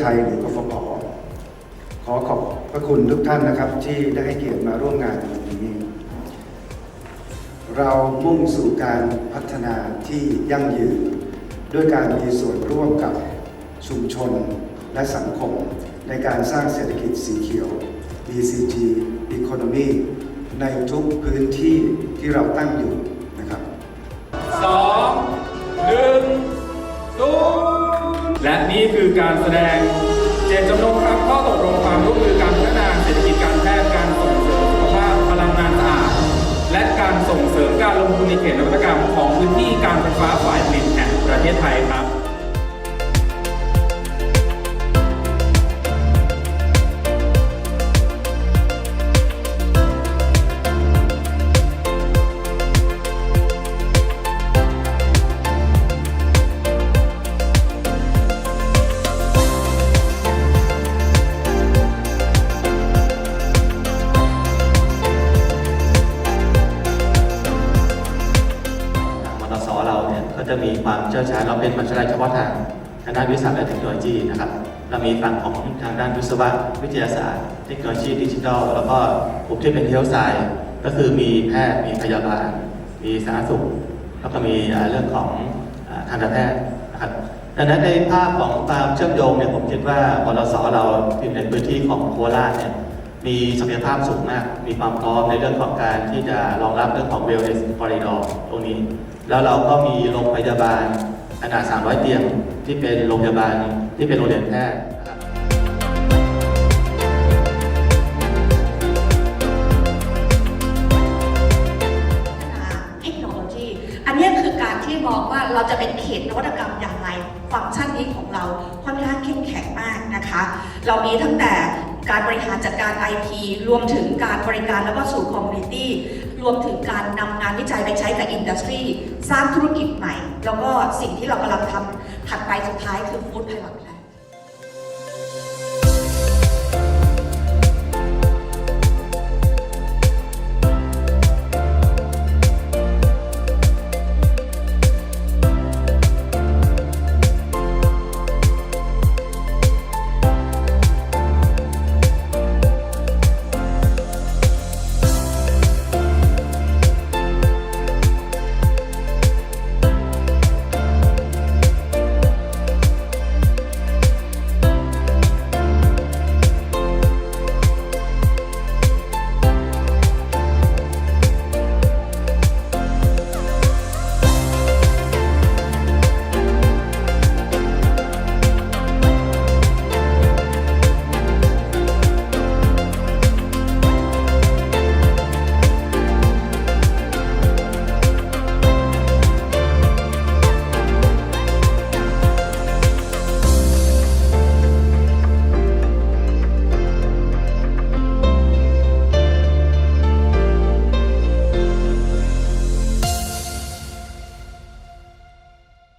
ไทยหรือกฟผขอขอบพระคุณทุกท่านนะครับ ที่ได้ให้เกียรติมาร่วมงานในวันนี้ เรามุ่งสู่การพัฒนาที่ยั่งยืน ด้วยการมีส่วนร่วมกับชุมชนและสังคม ในการสร้างเศรษฐกิจสีเขียว BCG Economy ในทุกพื้นที่ที่เราตั้งอยู่ และนี่คือการแสดงเจตจำนงครับข้อตกลงความร่วมมือการพัฒนาเศรษฐกิจการแพทย์การส่งเสริมสุขภาพพลังงานสะอาดและการส่งเสริมการลงทุนในเขตนวัตกรรมของพื้นที่การไฟฟ้าฝ่ายผลิตแห่งประเทศไทยครับ จะมีความเชี่ยวชาญเราเป็นมหาวิทยาลัยเฉพาะทางทางด้านวิทยาศาสตร์และเทคโนโลยีนะครับเรามีฝั่งของทางด้านวิศวะวิทยาศาสตร์ เทคโนโลยีดิจิทัล แล้วก็กลุ่มที่เป็นเฮลท์ไซก็คือมีแพทย์มีพยาบาล มีสาธารณสุข แล้วก็มีเรื่องของอ่าทันตแพทย์นะครับดังนั้นในภาพของความเชื่อมโยงเนี่ยผมคิดว่ามตสเราอยู่ในพื้นที่ของโคราชเนี่ยมีศักยภาพสูงมาก มีความพร้อมในเรื่องของการที่จะรองรับเรื่องของ wellness corridor ตรงนี้ แล้วเราก็มีโรงพยาบาลขนาด 300 เตียงที่เป็นโรงพยาบาลที่เป็นโรงเรียนแพทย์นะครับเทคโนโลยี อันนี้คือการที่มองว่าเราจะเป็นเขตนวัตกรรมอย่างไร ฟังก์ชันนี้ของเราค่อนข้างเข้มแข็งมากนะคะ เรามีตั้งแต่ การบริหารจัดการ IP รวมถึงการบริการแล้วก็สู่คอมมูนิตี้รวมถึงการนำงานวิจัยไปใช้กับอินดัสทรีสร้างธุรกิจใหม่ แล้วก็สิ่งที่เรากำลังทำถัดไปสุดท้ายคือฟู้ดไพลอต